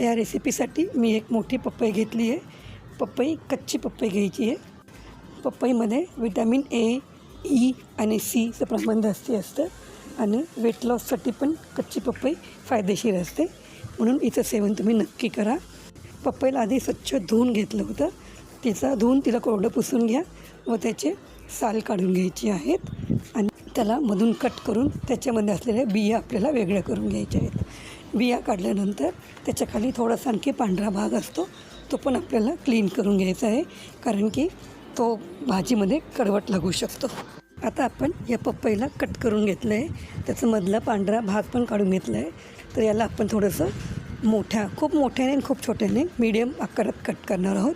या रेसिपीसाठी मी एक मोठी पपई घेतली आहे. पपई कच्ची पपई घ्यायची आहे. पपईमध्ये विटॅमिन ए ई आणि सीचं प्रमाण जास्ती असतं आणि वेट लॉससाठी पण कच्ची पपई फायदेशीर असते. म्हणून हिचं सेवन तुम्ही नक्की करा. पपईला आधी स्वच्छ धुवून घेतलं होतं. तिचा धुवून तिला कोरडं पुसून घ्या व त्याचे साल काढून घ्यायचे आहेत आणि त्याला मधून कट करून त्याच्यामध्ये असलेल्या बिया आपल्याला वेगळ्या करून घ्यायच्या आहेत. बिया काढल्यानंतर त्याच्याखाली थोडासा आणखी पांढरा भाग असतो तो पण आपल्याला क्लीन करून घ्यायचा आहे कारण की तो भाजीमध्ये कडवट लागू शकतो. आता आपण या पपईला कट करून घेतलं आहे त्याचं मधला पांढरा भाग पण काढून घेतला आहे तर याला आपण थोडंसं मोठ्या खूप मोठ्याने आणि खूप छोट्याने मीडियम आकारात कट करणार आहोत.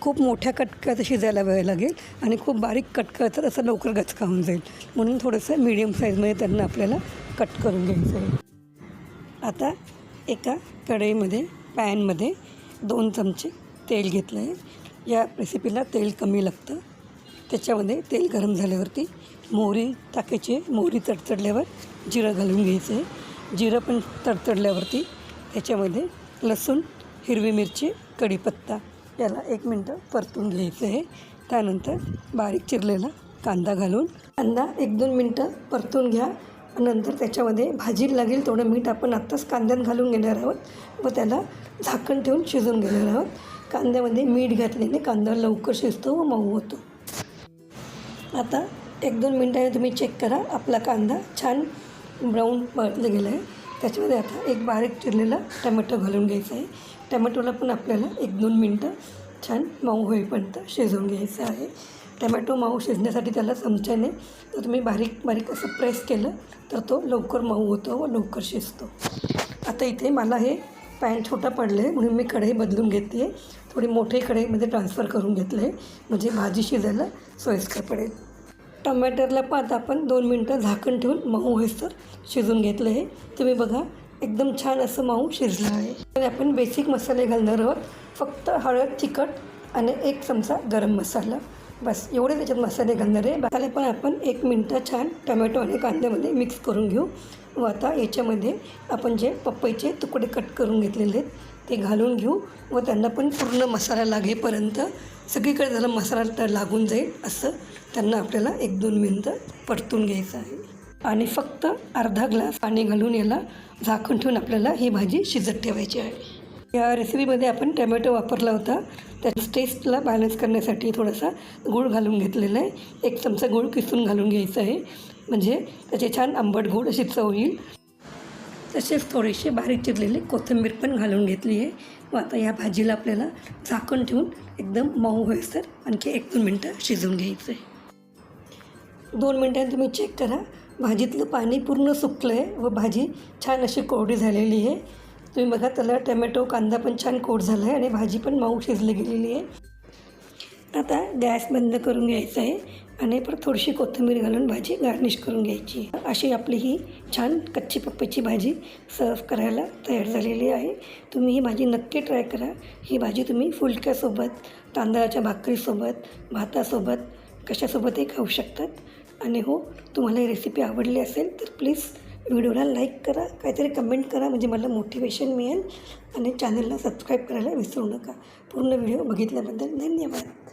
खूप मोठ्या कटक्यात शिजायला वेळ लागेल आणि खूप बारीक कटकं तर असं लवकर गचका होऊन जाईल. म्हणून थोडंसं मीडियम साईजमध्ये त्यांना आपल्याला कट करून घ्यायचं आहे. आता एका कढईमध्ये पॅनमध्ये दोन चमचे तेल घेतलं आहे. या रेसिपीला तेल कमी लागतं. त्याच्यामध्ये तेल गरम झाल्यावरती मोहरी टाकायची मोहरी तडतडल्यावर जिरं घालून घ्यायचं आहे. जिरं पण तडतडल्यावरती त्याच्यामध्ये लसूण हिरवी मिरची कढीपत्ता याला एक मिनटं परतून घ्यायचं आहे. त्यानंतर बारीक चिरलेला कांदा घालून. कांदा एक दोन मिनटं परतून घ्या. नंतर त्याच्यामध्ये भाजीला लागेल तेवढं मीठ आपण आत्ताच कांद्यात घालून घेणार आहोत व त्याला झाकण ठेवून शिजवून घेणार आहोत. कांद्यामध्ये मीठ घातल्याने कांदा लवकर शिजतो व मऊ होतो. आता एक दोन मिनटाने तुम्ही चेक करा आपला कांदा छान ब्राऊन परतलं गेला आहे त्याच्यामध्ये आता एक बारीक चिरलेला टमॅटो घालून घ्यायचा आहे. टमॅटोला पण आपल्याला एक दोन मिनटं छान मऊ होईपर्यंत शिजवून घ्यायचं आहे. टमॅटो माऊ शिजण्यासाठी त्याला चमच्याने तर तुम्ही बारीक बारीक असं प्रेस केलं तर तो लवकर मऊ होतो व लवकर शिजतो. आता इथे मला हे पॅन छोटा पडलं आहे म्हणून मी कढई बदलून घेतली आहे थोडी मोठी कढईमध्ये ट्रान्सफर करून घेतलं आहे म्हणजे भाजी शिजायला सोयीस्कर पडेल. टमॅटरला पात आपण दोन मिनटं झाकण ठेवून मऊ हेसर शिजून घेतलं आहे. तुम्ही बघा एकदम छान असं मऊ शिजलं आहे. आणि आपण बेसिक मसाले घालणार आहोत. फक्त हळद तिखट आणि एक चमचा गरम मसाला. बस एवढे त्याच्यात मसाले घालणार आहे. मसाले पण आपण एक मिनटं छान टमॅटो आणि कांद्यामध्ये मिक्स करून घेऊ. व आता याच्यामध्ये आपण जे पपईचे तुकडे कट करून घेतलेले आहेत ते घालून घेऊ. व त्यांना पण पूर्ण मसाला लागेपर्यंत सगळीकडे त्याला मसाला तर लागून जाईल असं त्यांना आपल्याला एक दोन मिनटं परतून घ्यायचं आहे. आणि फक्त अर्धा ग्लास पाणी घालून याला झाकण ठेवून आपल्याला ही भाजी शिजत ठेवायची आहे. या रेसिपीमध्ये आपण टॅमॅटो वापरला होता. त्या टेस्टला बॅलन्स करण्यासाठी थोडासा गूळ घालून घेतलेला आहे. एक चमचा गूळ किसून घालून घ्यायचा आहे. म्हणजे त्याचे छान आंबट गोड अशी चव येईल. तसेच थोडेसे बारीक चिरलेली कोथिंबीर पण घालून घेतली आहे. व आता या भाजीला आपल्याला झाकण ठेवून एकदम मऊ होईस तर आणखी एक दोन मिनटं शिजवून घ्यायचं आहे. दोन मिनटांनी तुम्ही चेक करा. भाजीतलं पाणी पूर्ण सुकलं आहे व भाजी छान अशी कोरडी झालेली आहे. तुम्ही बघा त्याला टमॅटो कांदा पण छान कोट झाला आहे आणि भाजी पण मऊ शिजली गेलेली आहे. आता गॅस बंद करून घ्यायचा आहे आणि परत थोडीशी कोथिंबीर घालून भाजी गार्निश करून घ्यायची. अशी आपली ही छान कच्ची पप्पीची भाजी सर्व करायला तयार झालेली आहे. तुम्ही ही भाजी नक्की ट्राय करा. ही भाजी तुम्ही फुलक्यासोबत तांदळाच्या भाकरीसोबत भातासोबत कशासोबतही खाऊ शकतात. आणि हो तुम्हाला ही रेसिपी आवडली असेल तर प्लीज व्हिडिओला लाईक करा काहीतरी कमेंट करा म्हणजे मला मोटिवेशन मिळेल आणि चॅनलला सबस्क्राईब करायला विसरू नका. पूर्ण व्हिडिओ बघितल्याबद्दल धन्यवाद.